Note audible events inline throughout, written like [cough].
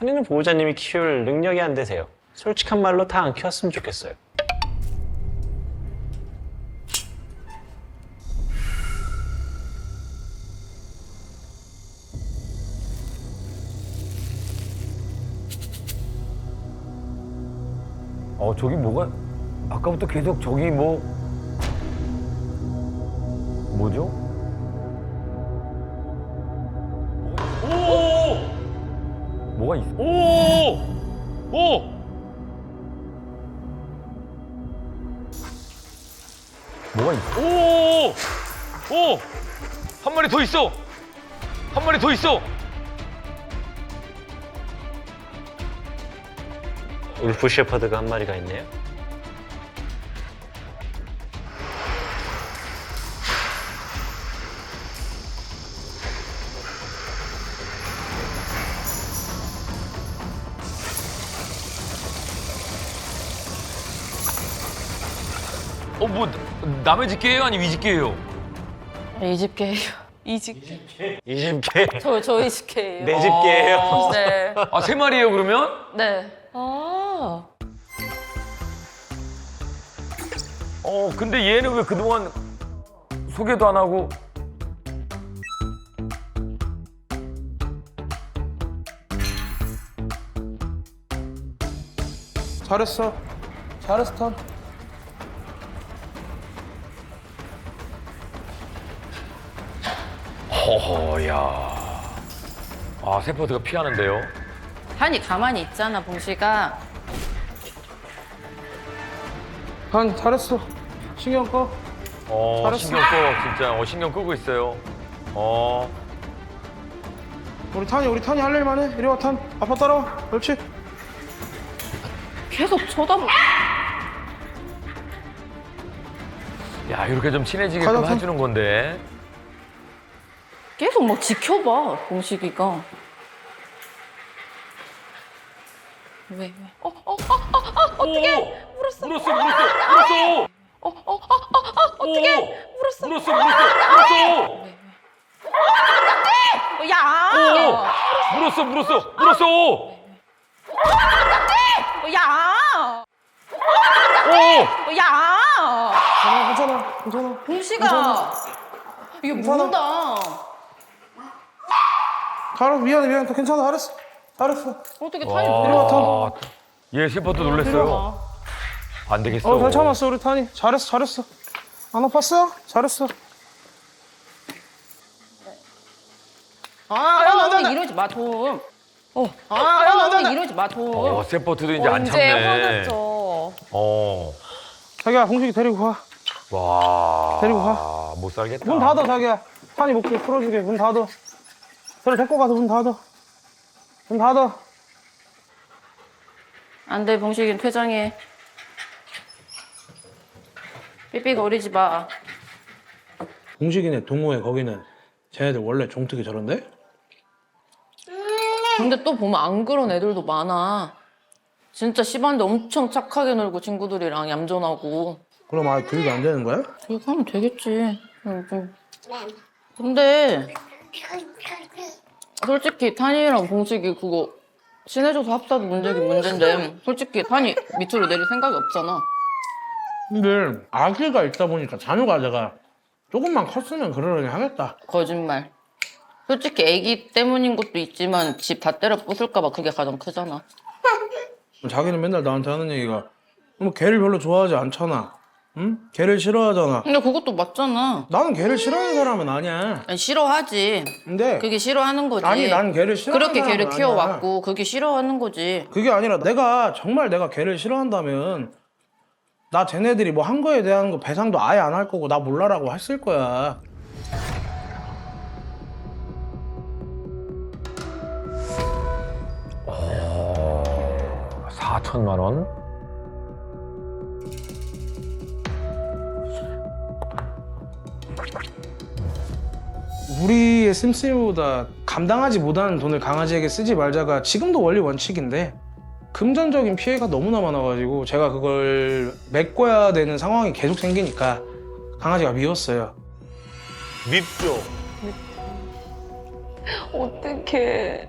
탄이는 보호자님이 키울 능력이 안 되세요. 솔직한 말로 다 안 키웠으면 좋겠어요. 어 저기 뭐가 아까부터 계속 저기 뭐 뭐죠? 뭐가 있어? 오! 오! 뭐가 있어? 오! 오! 한 마리 더 있어! 한 마리 더 있어! 울프 셰퍼드가 한 마리가 있네요. 어, 뭐, 남의 집게예요? 아니, 위 집게예요? 이 집게예요. 이 집. 이 집게 저 저희 집게예요. 내 집게예요. 아, 네. 아, 세 마리예요, 그러면? 네. 아. 어 근데 얘는 왜 그동안 소개도 안 하고 잘했어. 잘했어, 턴. 허허, 야. 아, 세포트가 피하는데요? 한이 가만히 있잖아, 봉씨가. 한 잘했어. 신경 꺼. 어, 잘했어. 신경 꺼, 진짜. 어, 신경 끄고 있어요. 어. 우리 탄이, 우리 탄이 할 일만 해. 이리 와, 탄. 아빠 따라와. 그렇지. 계속 쳐다보. 야, 이렇게 좀 친해지게끔 가자, 선. 해주는 건데. 계속 막 지켜봐, 봉식이가. 왜, 왜? 어, 어, 어떻게? 물었어. 물었어, 물었어, 물었어. 어, 어, 어, 어, 어떻게? 물었어. 물었어, 물었어, 물었어. 야! 오! 물었어, 물었어, 물었어. 야! 오! 야! 괜찮아, 괜찮아. 괜찮아. 봉식아! 이게 뭔다. 가라, 미안해, 미안해. 또 괜찮아. 잘했어. 잘했어. 어떻게 타이 와, 얘 세포트 놀랬어요. 안 되겠어. 어, 잘 참았어, 우리 탄이. 잘했어, 잘했어. 안 아팠어? 잘했어. 아, 야, 나, 나, 아, 나. 이러지 마, 좀. 아, 야, 나, 나, 나. 이러지 마, 좀. 어, 세포트도 이제 안 참네. 어. 자기야, 홍식이 데리고 가. 와. 데리고 가. 못 살겠다. 문 닫아, 자기야. 탄이 목줄 풀어주게. 문 닫아. 저를 데리고 가서 문 닫아. 문 닫아. 안 돼, 봉식이는 퇴장해. 삐삐가 어리지 마. 홍식이네 동호회 거기는 쟤네들 원래 종특이 저런데? 근데 또 보면 안 그런 애들도 많아. 진짜 시반데 엄청 착하게 놀고 친구들이랑 얌전하고. 그럼 아예 교육이 안 되는 거야? 그렇게 하면 되겠지. 응. 근데 솔직히 탄이랑 봉식이 그거 친해져서 합사도 문제긴 문제인데 솔직히 탄이 밑으로 내릴 생각이 없잖아. 근데 아기가 있다 보니까 자녀가 내가 조금만 컸으면 그러려니 하겠다. 거짓말. 솔직히 애기 때문인 것도 있지만 집 다 때려 부술까 봐 그게 가장 크잖아. 자기는 맨날 나한테 하는 얘기가 뭐 개를 별로 좋아하지 않잖아. 응? 개를 싫어하잖아. 근데 그것도 맞잖아. 나는 개를 싫어하는 사람은 아니야. 아니, 싫어하지. 근데 그게 싫어하는 거지. 아니 난 개를 싫어하는 그렇게 사람은 개를 아니야. 키워왔고 그게 싫어하는 거지. 그게 아니라 내가 정말 내가 개를 싫어한다면 나 쟤네들이 뭐 한 거에 대한 거 배상도 아예 안 할 거고 나 몰라라고 했을 거야. 어, 4천만 원? 우리의 씀씀이보다 감당하지 못하는 돈을 강아지에게 쓰지 말자가 지금도 원리 원칙인데 금전적인 피해가 너무나 많아가지고 제가 그걸 메꿔야 되는 상황이 계속 생기니까 강아지가 미웠어요. 밉죠. 어떡해.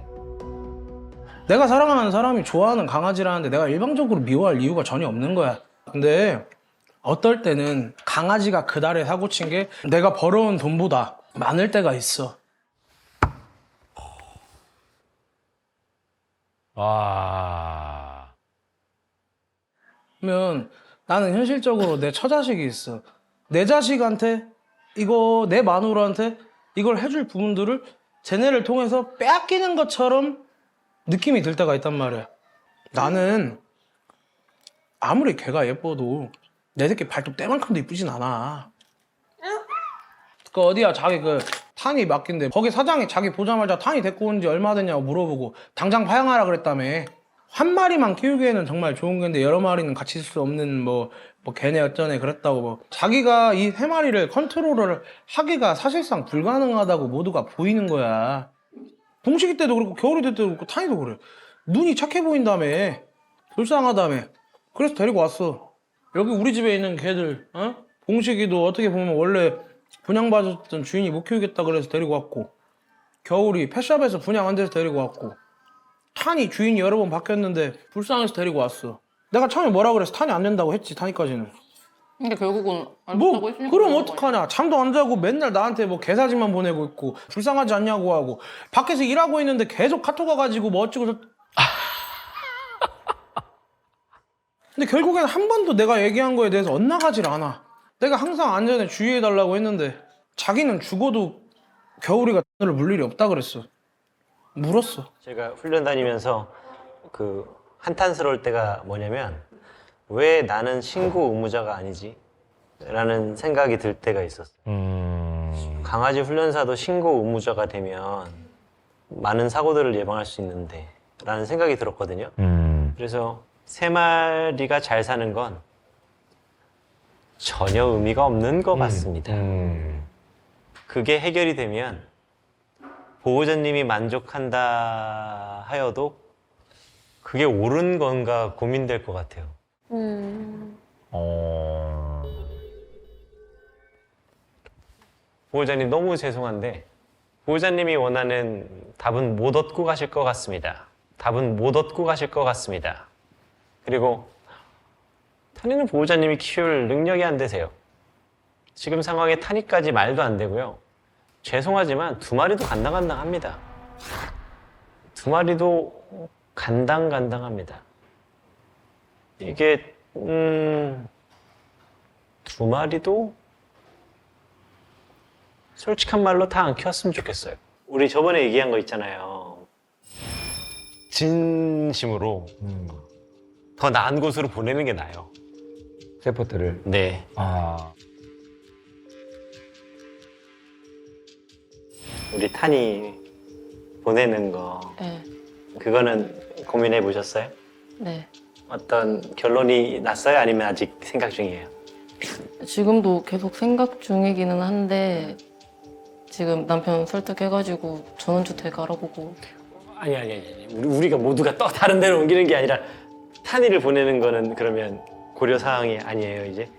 내가 사랑하는 사람이 좋아하는 강아지라는데 내가 일방적으로 미워할 이유가 전혀 없는 거야. 근데 어떨 때는 강아지가 그달에 사고 친 게 내가 벌어온 돈보다 많을 때가 있어. 아. 그러면 나는 현실적으로 내 처자식이 있어. 내 자식한테 이거 내 마누라한테 이걸 해줄 부분들을 쟤네를 통해서 빼앗기는 것처럼 느낌이 들 때가 있단 말이야. 나는 아무리 걔가 예뻐도 내 새끼 발톱 때만큼도 이쁘진 않아. 그 어디야? 자기 그 탄이 맡긴데. 거기 사장이 자기 보자마자 탄이 데리고 온 지 얼마 됐냐고 물어보고 당장 파양하라 그랬다며. 한 마리만 키우기에는 정말 좋은 건데 여러 마리는 같이 있을 수 없는 뭐, 뭐 걔네 어쩌네 그랬다고 뭐. 자기가 이 세 마리를 컨트롤을 하기가 사실상 불가능하다고 모두가 보이는 거야. 동식이 때도 그렇고 겨울이 때도 그렇고 탄이도 그래. 눈이 착해 보인다며. 불쌍하다며. 그래서 데리고 왔어. 여기 우리 집에 있는 개들 어? 봉식이도 어떻게 보면 원래 분양받았던 주인이 못 키우겠다 그래서 데리고 왔고 겨울이 펫샵에서 분양 안 돼서 데리고 왔고 탄이 주인이 여러 번 바뀌었는데 불쌍해서 데리고 왔어. 내가 처음에 뭐라 그래서 탄이 안 된다고 했지 탄이까지는. 근데 결국은 안뭐 했으니까 그럼 그런 거 어떡하냐? 잠도 안 자고 맨날 나한테 뭐 개사진만 보내고 있고 불쌍하지 않냐고 하고 밖에서 일하고 있는데 계속 카톡 와가지고 뭐 어쩌고 저 [laughs] 근데 결국엔 한 번도 내가 얘기한 거에 대해서 엇나가질 않아 내가 항상 안전에 주의해달라고 했는데 자기는 죽어도 겨울이가 를물 일이 없다 그랬어 물었어 제가 훈련 다니면서 그 한탄스러울 때가 뭐냐면 왜 나는 신고 의무자가 아니지? 라는 생각이 들 때가 있었어요. 음. 강아지 훈련사도 신고 의무자가 되면 많은 사고들을 예방할 수 있는데 라는 생각이 들었거든요. 음. 그래서 세 마리가 잘 사는 건 전혀 의미가 없는 것 같습니다. 음. 그게 해결이 되면 보호자님이 만족한다 하여도 그게 옳은 건가 고민될 것 같아요. 어. 보호자님 너무 죄송한데 보호자님이 원하는 답은 못 얻고 가실 것 같습니다. 답은 못 얻고 가실 것 같습니다. 그리고 탄이는 보호자님이 키울 능력이 안 되세요. 지금 상황에 탄이까지 말도 안 되고요. 죄송하지만 두 마리도 간당간당합니다. 두 마리도 간당간당합니다. 이게 음, 두 마리도 솔직한 말로 다 안 키웠으면 좋겠어요. 우리 저번에 얘기한 거 있잖아요. 진심으로 음. 더 나은 곳으로 보내는 게 나아요. 세포트를. 네. 아. 우리 탄이 보내는 거 네, 그거는 고민해 보셨어요? 네. 어떤 결론이 났어요? 아니면 아직 생각 중이에요? 지금도 계속 생각 중이기는 한데 지금 남편 설득해가지고 전원주택 알아보고 아니 아니 아니 아니. 우리, 우리가 모두가 또 다른 데로 옮기는 게 아니라 탄이를 보내는 거는 그러면 고려 사항이 아니에요 이제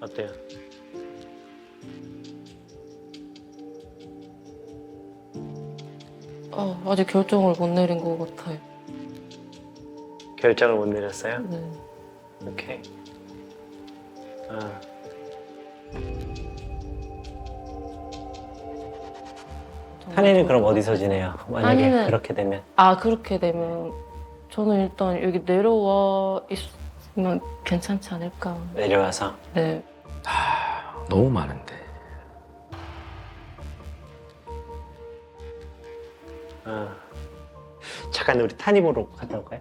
어때요? 어, 아직 결정을 못 내린 것 같아요. 결정을 못 내렸어요? 네. 오케이. 아. 탄이는 그럼 어디서 지내요? 만약에 탄이는- 그렇게 되면 아 그렇게 되면 저는 일단 여기 내려와 있 으면 괜찮지 않을까. 내려와서 네. 너무 많은데. 아. 잠깐 우리 탄이 보러 갔다 올까요?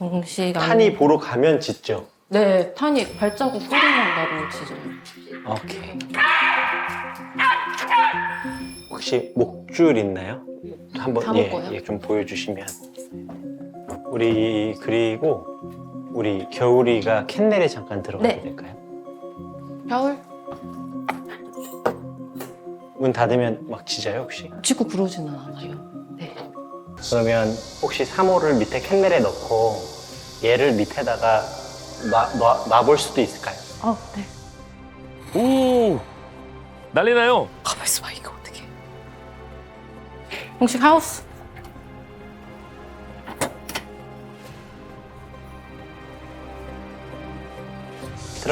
안- 탄이 보러 가면 짖죠. 네 탄이 발자국 소리만 나도 짖어요. 오케이. 혹시 목줄 있나요? 한번 예? 예, 좀 보여주시면. 우리 그리고 우리 겨울이가 캔넬에 잠깐 들어가도 네. 될까요? 겨울 문 닫으면 막 짖어요 혹시? 짖고 그러지는 않아요. 네. 그러면 혹시 3호를 밑에 캔넬에 넣고 얘를 밑에다가 놔, 놔, 놔볼 수도 있을까요? 아 네. 오! 난리 나요. 가만 있어봐 이거 어떻게? 공식 하우스.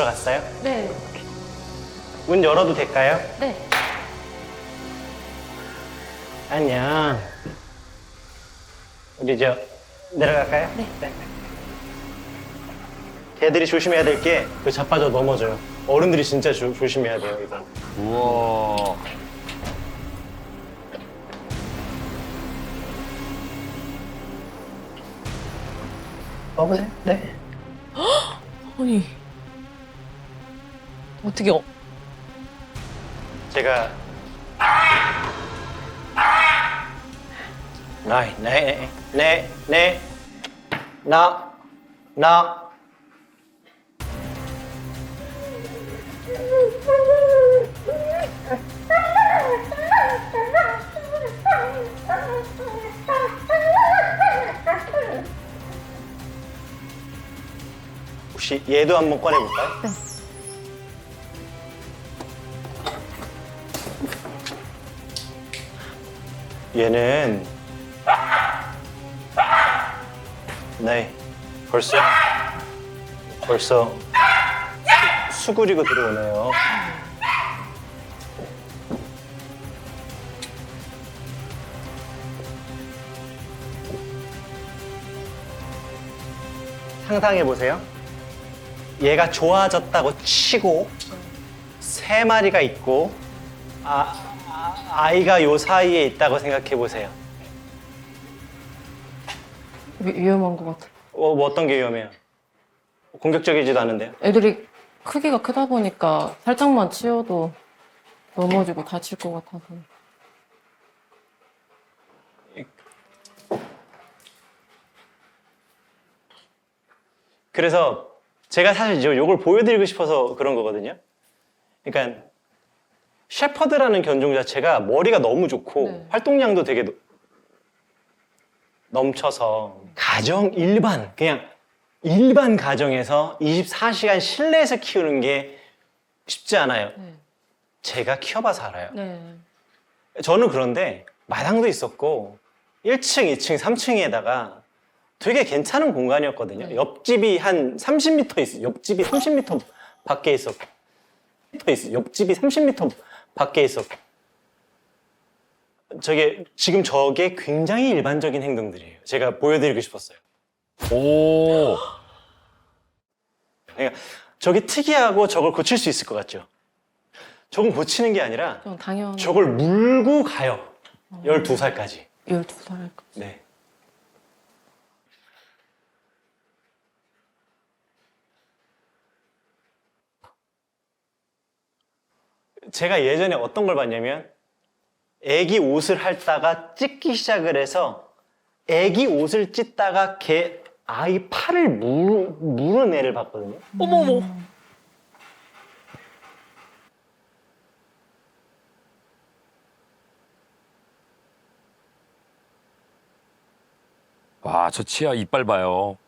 들어갔어요? 네. 문 열어도 될까요? 네. 안녕. 우리 저 내려갈까요? 네. 걔들이 조심해야 될 게 그 자빠져 넘어져요. 어른들이 진짜 조, 조심해야 돼요 이거. 우와. 먹으세요? 네. [gasps] 아니. 어떻게 어, 제가 나이 네, 네네네나나. 혹시 얘도 한번 꺼내볼까요? 얘는 네 벌써 벌써 수- 수그리고 들어오네요. 상상해 보세요. 얘가 좋아졌다고 치고 세 마리가 있고 아, 아, 아이가 요 사이에 있다고 생각해 보세요. 위, 위험한 것 같아. 어, 뭐 어떤 게 위험해요? 공격적이지도 않은데요. 애들이 크기가 크다 보니까 살짝만 치어도 넘어지고 다칠 것 같아서. 그래서 제가 사실 이제 요걸 보여드리고 싶어서 그런 거거든요. 그러니까 셰퍼드라는 견종 자체가 머리가 너무 좋고 네. 활동량도 되게 노- 넘쳐서 가정 일반 그냥 일반 가정에서 24시간 실내에서 키우는 게 쉽지 않아요. 네. 제가 키워봐서 알아요. 네. 저는 그런데 마당도 있었고 1층, 2층, 3층에다가 되게 괜찮은 공간이었거든요. 네. 옆집이 한 30m 있어. 옆집이 30m 밖에 있었고. 옆집이 30m 밖에 있었고. 저게 지금 저게 굉장히 일반적인 행동들이에요. 제가 보여드리고 싶었어요. 오. 그러니까 저게 특이하고 저걸 고칠 수 있을 것 같죠. 저건 고치는 게 아니라 좀 당연. 저걸 물고 가요. 12살까지. 12살. 네. 제가 예전에 어떤 걸 봤냐면 애기 옷을 핥다가 찢기 시작을 해서 애기 옷을 찢다가 걔 아이 팔을 물, 물은 애를 봤거든요. 어머머. 와, 저 치아 이빨 봐요.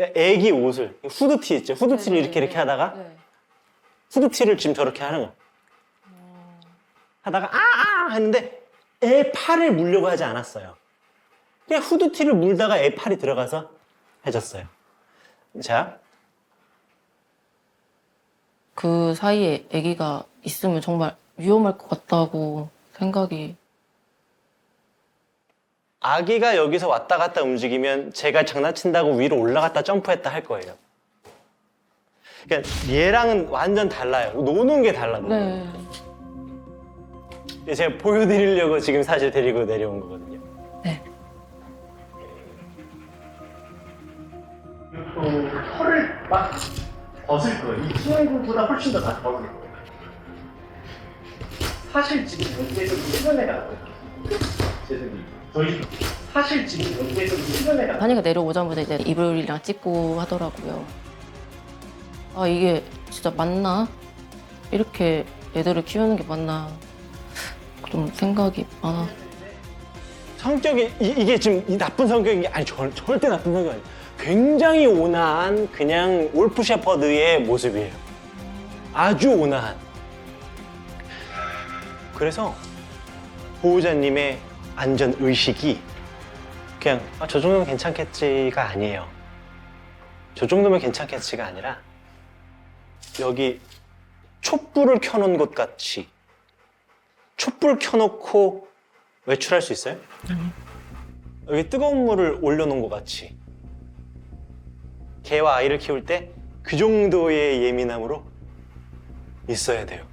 애기 옷을 후드티 있죠. 후드티를 이렇게 이렇게 하다가 네. 후드티를 지금 저렇게 하는 거야. 하다가 아아 했는데 애 팔을 물려고 하지 않았어요. 그냥 후드티를 물다가 애 팔이 들어가서 해줬어요. 자, 그 사이에 아기가 있으면 정말 위험할 것 같다고 생각이. 아기가 여기서 왔다 갔다 움직이면 제가 장난친다고 위로 올라갔다 점프했다 할 거예요. 그러니까 얘랑은 완전 달라요. 노는 게 달라. 네. 제가 보여드리려고 지금 사실 데리고 내려온 거거든요. 네. 또 털을 막 벗을 거예요. 이 친구보다 훨씬 더 다 벗을 거예요. 사실 지금 연계적으로 수련회가 나거든요. 죄송해요. 저희 사실 지금 연계적으로 수련회가 한이가 내려오자마자 이제 이불이랑 찍고 하더라고요. 아, 이게 진짜 맞나? 이렇게 애들을 키우는 게 맞나? 좀 생각이 많아. 성격이 이, 게 지금 이 나쁜 성격인 게 아니 절, 절대 나쁜 성격이 아니에요. 굉장히 온화한 그냥 wol프 셰퍼드의 모습이에요. 아주 온화한. 그래서 보호자님의 안전 의식이 그냥 아, 저 정도면 괜찮겠지가 아니에요. 저 정도면 괜찮겠지가 아니라 여기 촛불을 켜놓은 것 같이 촛불 켜놓고 외출할 수 있어요? 여기 뜨거운 물을 올려놓은 것 같이 개와 아이를 키울 때 그 정도의 예민함으로 있어야 돼요.